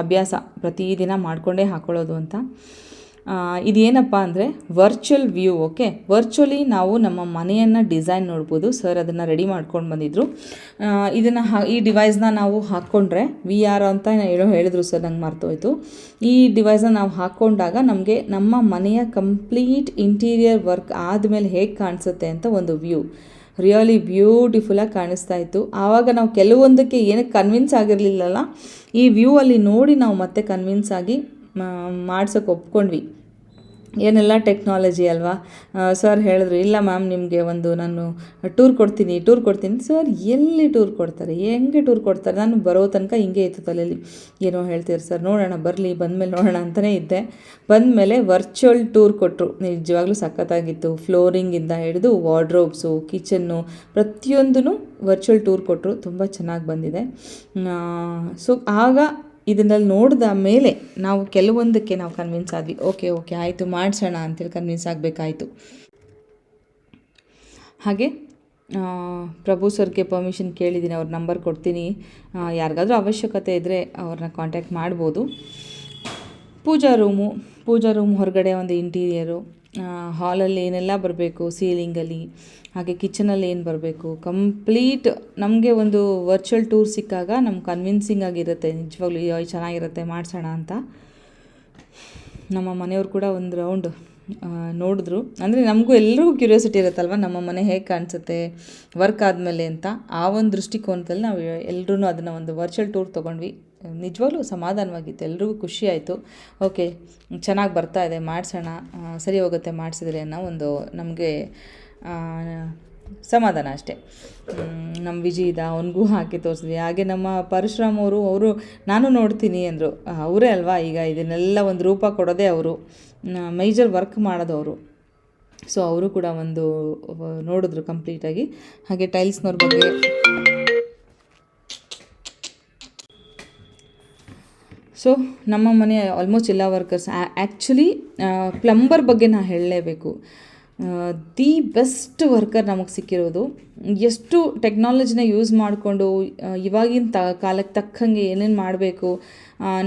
ಅಭ್ಯಾಸ ಪ್ರತಿದಿನ ಮಾಡಿಕೊಂಡೇ ಹಾಕೊಳ್ಳೋದು ಅಂತ. ಇದೇನಪ್ಪ ಅಂದರೆ ವರ್ಚುವಲ್ ವ್ಯೂ ಓಕೆ ವರ್ಚುವಲಿ ನಾವು ನಮ್ಮ ಮನೆಯನ್ನು ಡಿಸೈನ್ ನೋಡ್ಬೋದು. ಸರ್ ಅದನ್ನು ರೆಡಿ ಮಾಡ್ಕೊಂಡು ಬಂದಿದ್ದರು ಇದನ್ನು ಹಾ, ಈ ಡಿವೈಸ್ನ ನಾವು ಹಾಕ್ಕೊಂಡ್ರೆ ವಿ ಆರ್ ಅಂತ ಹೇಳೋ, ಹೇಳಿದ್ರು ಸರ್ ನಂಗೆ ಮರ್ತೋಯ್ತು. ಈ ಡಿವೈಸ್ನ ನಾವು ಹಾಕ್ಕೊಂಡಾಗ ನಮಗೆ ನಮ್ಮ ಮನೆಯ ಕಂಪ್ಲೀಟ್ ಇಂಟೀರಿಯರ್ ವರ್ಕ್ ಆದಮೇಲೆ ಹೇಗೆ ಕಾಣಿಸುತ್ತೆ ಅಂತ ಒಂದು ವ್ಯೂ ರಿಯಲಿ ಬ್ಯೂಟಿಫುಲ್ಲಾಗಿ ಕಾಣಿಸ್ತಾ ಇತ್ತು. ಆವಾಗ ನಾವು ಕೆಲವೊಂದಕ್ಕೆ ಏನಕ್ಕೆ ಕನ್ವಿನ್ಸ್ ಆಗಿರಲಿಲ್ಲಲ್ಲ. ಈ ವ್ಯೂ ಅಲ್ಲಿ ನೋಡಿ ನಾವು ಮತ್ತೆ ಕನ್ವಿನ್ಸ್ ಆಗಿ ಮಾಡ್ಸೋಕೆ ಒಪ್ಕೊಂಡ್ವಿ. ಏನೆಲ್ಲ ಟೆಕ್ನಾಲಜಿ ಅಲ್ವಾ? ಸರ್ ಹೇಳಿದ್ರು, ಇಲ್ಲ ಮ್ಯಾಮ್ ನಿಮಗೆ ಒಂದು ನಾನು ಟೂರ್ ಕೊಡ್ತೀನಿ ಟೂರ್ ಕೊಡ್ತೀನಿ. ಸರ್ ಎಲ್ಲಿ ಟೂರ್ ಕೊಡ್ತಾರೆ? ಹೆಂಗೆ ಟೂರ್ ಕೊಡ್ತಾರೆ? ನಾನು ಬರೋ ತನಕ ಹಿಂಗೆ ಇತ್ತು ತಲೆಯಲ್ಲಿ ಏನೋ ಹೇಳ್ತೀರಿ ಸರ್ ನೋಡೋಣ, ಬರಲಿ, ಬಂದಮೇಲೆ ನೋಡೋಣ ಅಂತಲೇ ಇದ್ದೆ. ಬಂದಮೇಲೆ ವರ್ಚುವಲ್ ಟೂರ್ ಕೊಟ್ಟರು ನಿಜವಾಗ್ಲೂ ಸಖತ್ತಾಗಿತ್ತು. ಫ್ಲೋರಿಂಗಿಂದ ಹಿಡಿದು ವಾರ್ಡ್ರೋಬ್ಸು ಕಿಚನ್ನು ಪ್ರತಿಯೊಂದೂ ವರ್ಚುವಲ್ ಟೂರ್ ಕೊಟ್ಟರು ತುಂಬ ಚೆನ್ನಾಗಿ ಬಂದಿದೆ. ಸೊ ಆಗ ಇದನ್ನಲ್ಲಿ ನೋಡಿದ ಮೇಲೆ ನಾವು ಕೆಲವೊಂದಕ್ಕೆ ನಾವು ಕನ್ವಿನ್ಸ್ ಆದ್ವಿ. ಓಕೆ ಓಕೆ ಆಯಿತು, ಮಾಡಿಸೋಣ ಅಂತೇಳಿ ಕನ್ವಿನ್ಸ್ ಆಗಬೇಕಾಯಿತು. ಹಾಗೆ ಪ್ರಭು ಸರ್ಗೆ ಪರ್ಮಿಷನ್ ಕೇಳಿದ್ದೀನಿ, ಅವ್ರ ನಂಬರ್ ಕೊಡ್ತೀನಿ. ಯಾರಿಗಾದ್ರೂ ಅವಶ್ಯಕತೆ ಇದ್ದರೆ ಅವ್ರನ್ನ ಕಾಂಟ್ಯಾಕ್ಟ್ ಮಾಡ್ಬೋದು. ಪೂಜಾ ರೂಮು ಪೂಜಾ ರೂಮ್ ಹೊರಗಡೆ ಒಂದು ಇಂಟೀರಿಯರು ಹಾಲಲ್ಲಿ ಏನೆಲ್ಲ ಬರಬೇಕು? ಸೀಲಿಂಗಲ್ಲಿ, ಹಾಗೆ ಕಿಚನಲ್ಲಿ ಏನು ಬರಬೇಕು? ಕಂಪ್ಲೀಟ್ ನಮಗೆ ಒಂದು ವರ್ಚುವಲ್ ಟೂರ್ ಸಿಕ್ಕಾಗ ನಮ್ಗೆ ಕನ್ವಿನ್ಸಿಂಗ್ ಆಗಿರುತ್ತೆ, ನಿಜವಾಗ್ಲೂ ಚೆನ್ನಾಗಿರುತ್ತೆ, ಮಾಡಿಸೋಣ ಅಂತ. ನಮ್ಮ ಮನೆಯವ್ರು ಕೂಡ ಒಂದು ರೌಂಡ್ ನೋಡಿದ್ರು. ಅಂದರೆ ನಮಗೂ ಎಲ್ರಿಗೂ ಕ್ಯೂರಿಯಾಸಿಟಿ ಇರುತ್ತಲ್ವ? ನಮ್ಮ ಮನೆ ಹೇಗೆ ಕಾಣಿಸುತ್ತೆ? ವರ್ಕ್ ಆದಮೇಲೆ ಅಂತ. ಆ ಒಂದು ದೃಷ್ಟಿಕೋನದಲ್ಲಿ ನಾವು ಎಲ್ಲರೂ ಅದನ್ನು ಒಂದು ವರ್ಚುವಲ್ ಟೂರ್ ತೊಗೊಂಡ್ವಿ. ನಿಜವಾಗ್ಲೂ ಸಮಾಧಾನವಾಗಿತ್ತು. ಎಲ್ರಿಗೂ ಖುಷಿ ಆಯಿತು. ಓಕೆ, ಚೆನ್ನಾಗಿ ಬರ್ತಾ ಇದೆ. ಮಾಡಿಸೋಣ. ಸರಿ ಹೋಗುತ್ತೆ, ಮಾಡಿಸಿದ್ರೆ ಅನ್ನೋ ಒಂದು ನಮಗೆ ಸಮಾಧಾನ ಅಷ್ಟೇ. ನಮ್ಮ ವಿಜಯದ ಅವನಿಗೂ ಹಾಕಿ ತೋರಿಸಿದ್ವಿ. ಹಾಗೆ ನಮ್ಮ ಪರಶುರಾಮ್ ಅವರು ಅವರು ನಾನು ನೋಡ್ತೀನಿ ಅಂದರು. ಅವರೇ ಅಲ್ವಾ ಈಗ ಇದನ್ನೆಲ್ಲ ಒಂದು ರೂಪ ಕೊಡೋದೇ ಅವರು. ಮೇಜರ್ ವರ್ಕ್ ಮಾಡೋದು ಅವರು ಸೊ ಅವರು ಕೂಡ ಒಂದು ನೋಡಿದ್ರು ಕಂಪ್ಲೀಟಾಗಿ ಹಾಗೆ ಟೈಲ್ಸ್ನವ್ರ ಬಗ್ಗೆ ಸೊ ನಮ್ಮ ಮನೆ ಆಲ್ಮೋಸ್ಟ್ ಎಲ್ಲ ವರ್ಕರ್ಸ್ ಆ್ಯಕ್ಚುಲಿ ಪ್ಲಂಬರ್ ಬಗ್ಗೆ ನಾನು ಹೇಳಲೇಬೇಕು. ದಿ ಬೆಸ್ಟ್ ವರ್ಕರ್ ನಮಗೆ ಸಿಕ್ಕಿರೋದು. ಎಷ್ಟು ಟೆಕ್ನಾಲಜಿನ ಯೂಸ್ ಮಾಡಿಕೊಂಡು ಇವಾಗಿನ ತ ಕಾಲಕ್ಕೆ ತಕ್ಕಂಗೆ ಏನೇನು ಮಾಡಬೇಕು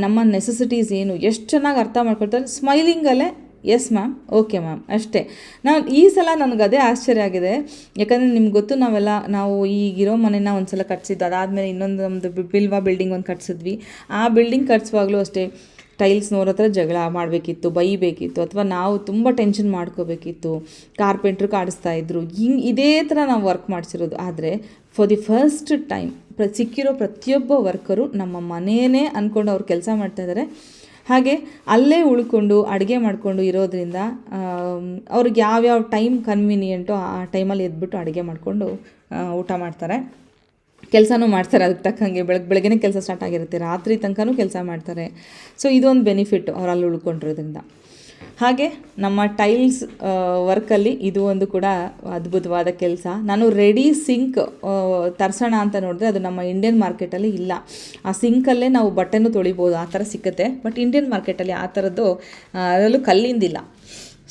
ನಮ್ಮ ನೆಸೆಸಿಟೀಸ್ ಏನು, ಎಷ್ಟು ಚೆನ್ನಾಗಿ ಅರ್ಥ ಮಾಡ್ಕೊಳ್ತಾರೆ. ಸ್ಮೈಲಿಂಗಲ್ಲೇ ಎಸ್ ಮ್ಯಾಮ್ ಓಕೆ ಮ್ಯಾಮ್ ಅಷ್ಟೇ. ನಾನು ಈ ಸಲ ನನಗೆ ಅದೇ ಆಶ್ಚರ್ಯ ಆಗಿದೆ. ಯಾಕಂದರೆ ನಿಮ್ಗೆ ಗೊತ್ತು, ನಾವೆಲ್ಲ, ನಾವು ಈಗಿರೋ ಮನೆನ ಒಂದು ಸಲ ಕಟ್ಸಿದ್ದು, ಅದಾದಮೇಲೆ ಇನ್ನೊಂದು ನಮ್ಮದು ಬಿಲ್ವಾ ಬಿಲ್ಡಿಂಗ್ ಒಂದು ಕಟ್ಸಿದ್ವಿ. ಆ ಬಿಲ್ಡಿಂಗ್ ಕಟ್ಸುವಾಗಲೂ ಅಷ್ಟೇ. ಟೈಲ್ಸ್ನವ್ರ ಹತ್ರ ಜಗಳ ಮಾಡಬೇಕಿತ್ತು, ಬೈಬೇಕಿತ್ತು, ಅಥವಾ ನಾವು ತುಂಬ ಟೆನ್ಷನ್ ಮಾಡ್ಕೋಬೇಕಿತ್ತು ಕಾರ್ಪೆಂಟ್ರ್ ಕಾಡಿಸ್ತಾ ಇದ್ರು, ಹಿಂಗೆ ಇದೇ ಥರ ನಾವು ವರ್ಕ್ ಮಾಡಿಸಿರೋದು. ಆದರೆ ಫಾರ್ ದಿ ಫಸ್ಟ್ ಟೈಮ್ ಪ್ರ, ಸಿಕ್ಕಿರೋ ಪ್ರತಿಯೊಬ್ಬ ವರ್ಕರು ನಮ್ಮ ಮನೆಯೇ ಅಂದ್ಕೊಂಡು ಅವ್ರು ಕೆಲಸ ಮಾಡ್ತಾಯಿದ್ದಾರೆ ಹಾಗೆ ಅಲ್ಲೇ ಉಳ್ಕೊಂಡು, ಅಡುಗೆ ಮಾಡಿಕೊಂಡು ಇರೋದ್ರಿಂದ ಅವ್ರಿಗೆ ಯಾವ್ಯಾವ ಟೈಮ್ ಕನ್ವೀನಿಯೆಂಟೋ ಆ ಟೈಮಲ್ಲಿ ಎದ್ಬಿಟ್ಟು ಅಡುಗೆ ಮಾಡಿಕೊಂಡು ಊಟ ಮಾಡ್ತಾರೆ. ಕೆಲಸನೂ ಮಾಡ್ತಾರೆ, ಅದಕ್ಕೆ ತಕ್ಕಂಗೆ ಬೆಳಗ್ಗೆ ಬೆಳಗ್ಗೆ ಕೆಲಸ ಸ್ಟಾರ್ಟ್ ಆಗಿರುತ್ತೆ, ರಾತ್ರಿ ತನಕನೂ ಕೆಲಸ ಮಾಡ್ತಾರೆ. ಸೊ ಇದೊಂದು ಬೆನಿಫಿಟ್ ಅವ್ರು ಉಳ್ಕೊಂಡಿರೋದ್ರಿಂದ. ಹಾಗೆ ನಮ್ಮ ಟೈಲ್ಸ್ ವರ್ಕಲ್ಲಿ ಇದು ಒಂದು ಕೂಡ ಅದ್ಭುತವಾದ ಕೆಲಸ. ನಾನು ರೆಡಿ ಸಿಂಕ್ ತರ್ಸೋಣ ಅಂತ ನೋಡಿದ್ರೆ ಅದು ನಮ್ಮ ಇಂಡಿಯನ್ ಮಾರ್ಕೆಟಲ್ಲಿ ಇಲ್ಲ. ಆ ಸಿಂಕಲ್ಲೇ ನಾವು ಬಟ್ಟೆನೂ ತೊಳಿಬೋದು, ಆ ಥರ ಸಿಕ್ಕತ್ತೆ. ಬಟ್ ಇಂಡಿಯನ್ ಮಾರ್ಕೆಟಲ್ಲಿ ಆ ಥರದ್ದು ಅದರಲ್ಲೂ ಕಲ್ಲಿಂದಿಲ್ಲ.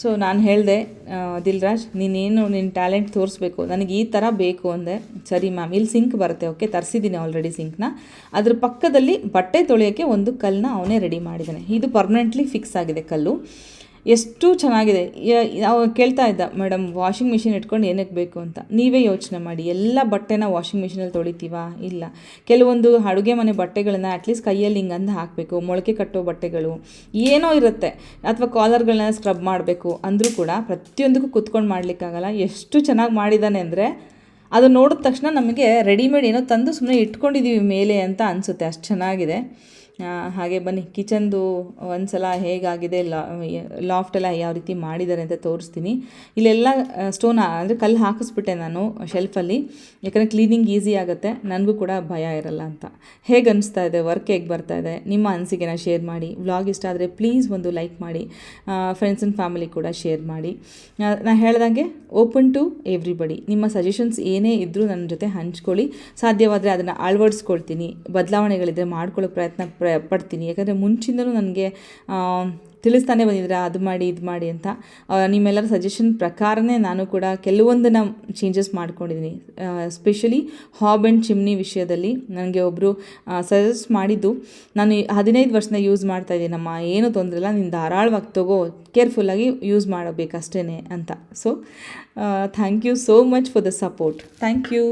ಸೊ ನಾನು ಹೇಳಿದೆ ದಿಲ್ರಾಜ್, ನೀನೇನು ನಿನ್ನ ಟ್ಯಾಲೆಂಟ್ ತೋರಿಸ್ಬೇಕು, ನನಗೆ ಈ ಥರ ಬೇಕು ಅಂದೆ, ಸರಿ ಮ್ಯಾಮ್ ಇಲ್ಲಿ ಸಿಂಕ್ ಬರುತ್ತೆ ಓಕೆ ತರಿಸಿದ್ದೀನಿ ಆಲ್ರೆಡಿ ಸಿಂಕ್ನ ಅದ್ರ ಪಕ್ಕದಲ್ಲಿ ಬಟ್ಟೆ ತೊಳೆಯೋಕ್ಕೆ ಒಂದು ಕಲ್ಲನ್ನ ಅವನೇ ರೆಡಿ ಮಾಡಿದ್ದಾನೆ ಇದು ಪರ್ಮನೆಂಟ್ಲಿ ಫಿಕ್ಸ್ ಆಗಿದೆ ಕಲ್ಲು. ಎಷ್ಟು ಚೆನ್ನಾಗಿದೆ. ಅವ ಕೇಳ್ತಾ ಇದ್ದ ಮೇಡಮ್ ವಾಷಿಂಗ್ ಮಿಷಿನ್ ಇಟ್ಕೊಂಡು ಏನಕ್ಕೆ ಬೇಕು ಅಂತ? ನೀವೇ ಯೋಚನೆ ಮಾಡಿ. ಎಲ್ಲ ಬಟ್ಟೆನ ವಾಷಿಂಗ್ ಮಿಷಿನಲ್ಲಿ ತೊಳಿತೀವಾ? ಇಲ್ಲ. ಕೆಲವೊಂದು ಅಡುಗೆ ಮನೆ ಬಟ್ಟೆಗಳನ್ನ ಅಟ್ಲೀಸ್ಟ್ ಕೈಯಲ್ಲಿ ಹಿಂಗಂದ ಹಾಕಬೇಕು. ಮೊಳಕೆ ಕಟ್ಟೋ ಬಟ್ಟೆಗಳು. ಏನೋ ಇರುತ್ತೆ. ಅಥವಾ ಕಾಲರ್ಗಳನ್ನ ಸ್ಕ್ರಬ್ ಮಾಡಬೇಕು. ಅಂದರೂ ಕೂಡ ಪ್ರತಿಯೊಂದಕ್ಕೂ ಕುತ್ಕೊಂಡು ಮಾಡಲಿಕ್ಕಾಗಲ್ಲ. ಎಷ್ಟು ಚೆನ್ನಾಗಿ ಮಾಡಿದ್ದಾನೆ ಅಂದರೆ ಅದು ನೋಡಿದ ತಕ್ಷಣ ನಮಗೆ ರೆಡಿಮೇಡ್ ಏನೋ ತಂದು ಸುಮ್ಮನೆ ಇಟ್ಕೊಂಡಿದ್ದೀವಿ ಮೇಲೆ ಅಂತ ಅನಿಸುತ್ತೆ. ಅಷ್ಟು ಚೆನ್ನಾಗಿದೆ. ಹಾಗೆ ಬನ್ನಿ. ಕಿಚನ್ದು ಒಂದ್ಸಲ ಹೇಗಾಗಿದೆ, ಲಾ ಲಾಫ್ಟ್ ಎಲ್ಲ ಯಾವ ರೀತಿ ಮಾಡಿದ್ದಾರೆ ಅಂತ ತೋರಿಸ್ತೀನಿ. ಇಲ್ಲೆಲ್ಲ ಸ್ಟೋನ್ ಅಂದರೆ ಕಲ್ಲು ಹಾಕಿಸ್ಬಿಟ್ಟೆ ನಾನು ಶೆಲ್ಫಲ್ಲಿ ಯಾಕಂದರೆ ಕ್ಲೀನಿಂಗ್ ಈಸಿ ಆಗುತ್ತೆ. ನನಗೂ ಕೂಡ ಭಯ ಇರಲ್ಲ ಅಂತ. ಹೇಗೆ ಅನಿಸ್ತಾ ಇದೆ? ವರ್ಕ್ ಹೇಗೆ ಬರ್ತಾ ಇದೆ? ನಿಮ್ಮ ಅನಿಸಿಕೆನ ಶೇರ್ ಮಾಡಿ. ವ್ಲಾಗ್ ಇಷ್ಟ ಆದರೆ ಪ್ಲೀಸ್ ಒಂದು ಲೈಕ್ ಮಾಡಿ. ಫ್ರೆಂಡ್ಸ್ ಆ್ಯಂಡ್ ಫ್ಯಾಮಿಲಿ ಕೂಡ ಶೇರ್ ಮಾಡಿ. ನಾನು ಹೇಳ್ದಂಗೆ ಓಪನ್ ಟು ಎವ್ರಿಬಡಿ ನಿಮ್ಮ ಸಜೆಷನ್ಸ್ ಏನೇ ಇದ್ದರೂ ನನ್ನ ಜೊತೆ ಹಂಚ್ಕೊಳ್ಳಿ. ಸಾಧ್ಯವಾದರೆ ಅದನ್ನು ಅಳವಡಿಸ್ಕೊಳ್ತೀನಿ. ಬದಲಾವಣೆಗಳಿದ್ರೆ ಮಾಡ್ಕೊಳ್ಳೋ ಪ್ರಯತ್ನ ಪ್ರ ಪಡ್ತೀನಿ. ಯಾಕಂದರೆ ಮುಂಚಿಂದಲೂ ನನಗೆ ತಿಳಿಸ್ತಾನೆ ಬಂದಿದ್ರೆ, ಅದು ಮಾಡಿ, ಇದು ಮಾಡಿ ಅಂತ. ನಿಮ್ಮೆಲ್ಲರ ಸಜೆಷನ್ ಪ್ರಕಾರನೇ ನಾನು ಕೂಡ ಕೆಲವೊಂದನ್ನು ಚೇಂಜಸ್ ಮಾಡ್ಕೊಂಡಿದ್ದೀನಿ ಸ್ಪೆಷಲಿ ಹಾಬ್ ಆ್ಯಂಡ್ ಚಿಮ್ನಿ ವಿಷಯದಲ್ಲಿ ನನಗೆ ಒಬ್ಬರು ಸಜೆಸ್ಟ್ ಮಾಡಿದ್ದು. ನಾನು ಹದಿನೈದು ವರ್ಷದಿಂದ ಯೂಸ್ ಮಾಡ್ತಾ ಇದ್ದೀನಮ್ಮ ಏನೂ ತೊಂದರೆ ಇಲ್ಲ. ನೀನು ಧಾರಾಳವಾಗಿ ತಗೋ ಕೇರ್ಫುಲ್ಲಾಗಿ ಯೂಸ್ ಮಾಡಬೇಕಷ್ಟೇ ಅಂತ. So thank you so much for the support thank you